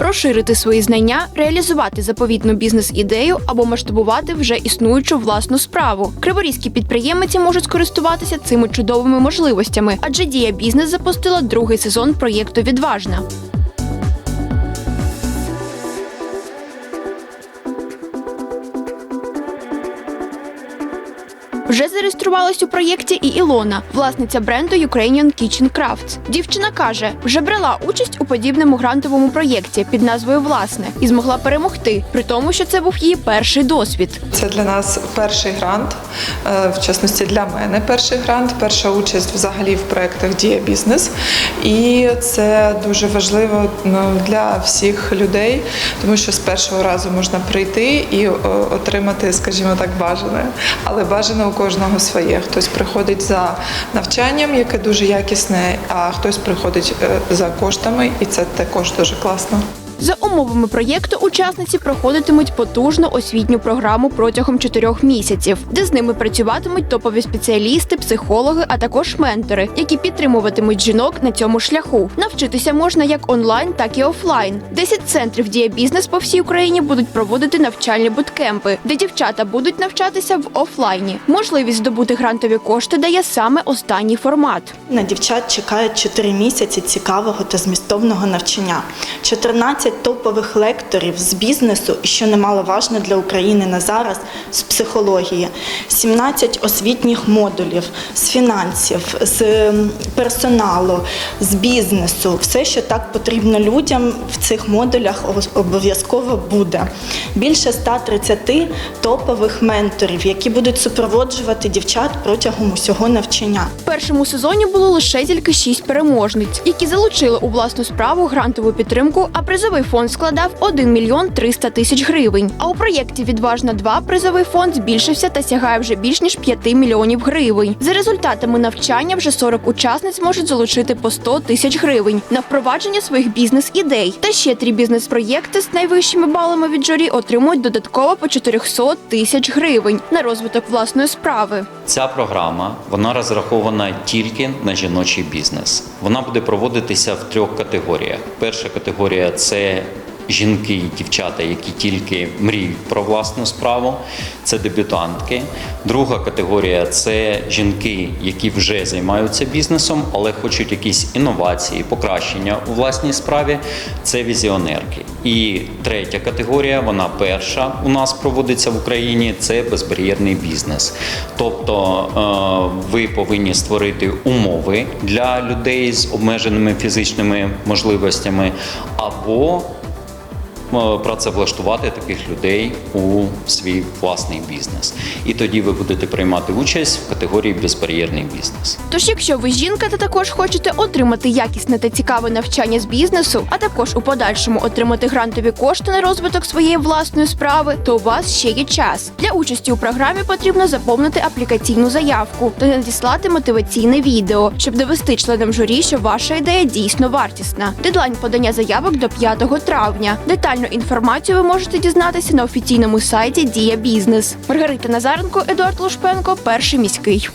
розширити свої знання, реалізувати заповітну бізнес-ідею або масштабувати вже існуючу власну справу. Криворізькі підприємиці можуть скористуватися цими чудовими можливостями, адже дія бізнес запустила другий сезон проєкту Відважна. Вже зареєструвалась у проєкті і Ілона, власниця бренду Ukrainian Kitchen Crafts. Дівчина каже, вже брала участь у подібному грантовому проєкті під назвою Власне і змогла перемогти, при тому, що це був її перший досвід. Це для нас перший грант, е, в частності для мене перший грант, перша участь взагалі в проєктах Дія бізнес. І це дуже важливо ну, для всіх людей, тому що з першого разу можна прийти і отримати, скажімо так, бажане. Але бажане у кожного своє. Хтось приходить за навчанням, яке дуже якісне, а хтось приходить е, за коштами, і це також дуже класно. За умовами проєкту учасниці проходитимуть потужну освітню програму протягом чотирьох місяців, де з ними працюватимуть топові спеціалісти, психологи, а також ментори, які підтримуватимуть жінок на цьому шляху. Навчитися можна як онлайн, так і офлайн. Десять центрів дія бізнес по всій Україні будуть проводити навчальні буткемпи, де дівчата будуть навчатися в офлайні. Можливість здобути грантові кошти дає саме останній формат. На дівчат чекають 4 місяці цікавого та змістовного навчання, 14 топових лекторів з бізнесу, що немаловажно для України на зараз, з психології, 17 освітніх модулів з фінансів, з персоналу, з бізнесу. Все, що так потрібно людям в цих модулях обов'язково буде. Більше 130 топових менторів, які будуть супроводжувати дівчат протягом усього навчання. В першому сезоні було лише тільки шість переможниць, які залучили у власну справу грантову підтримку, а призовий фонд складав 1 мільйон 300 тисяч гривень. А у проєкті Відважна 2 призовий фонд збільшився та сягає вже більш ніж 5 мільйонів гривень. За результатами навчання вже 40 учасниць можуть залучити по 100 тисяч гривень на впровадження своїх бізнес-ідей. Та ще три бізнес-проєкти з найвищими балами від журі отримують додатково по 400 тисяч гривень на розвиток власної справи. Ця програма вона розрахована тільки на жіночий бізнес. Вона буде проводитися в трьох категоріях. Перша категорія це жінки і дівчата, які тільки мріють про власну справу, це дебютантки. Друга категорія це жінки, які вже займаються бізнесом, але хочуть якісь інновації, покращення у власній справі. Це візіонерки. І третя категорія, вона перша у нас проводиться в Україні. Це безбар'єрний бізнес. Тобто е, ви повинні створити умови для людей з обмеженими фізичними можливостями або працевлаштувати таких людей у свій власний бізнес. І тоді ви будете приймати участь в категорії безбар'єрний бізнес. Тож, якщо ви жінка та також хочете отримати якісне та цікаве навчання з бізнесу, а також у подальшому отримати грантові кошти на розвиток своєї власної справи, то у вас ще є час. Для участі у програмі потрібно заповнити аплікаційну заявку та надіслати мотиваційне відео, щоб довести членам журі, що ваша ідея дійсно вартісна. Дедлайн подання заявок до 5 травня. Детальну інформацію ви можете дізнатися на офіційному сайті Дія Бізнес. Маргарита Назаренко, Едуард Лушпенко, перший міський.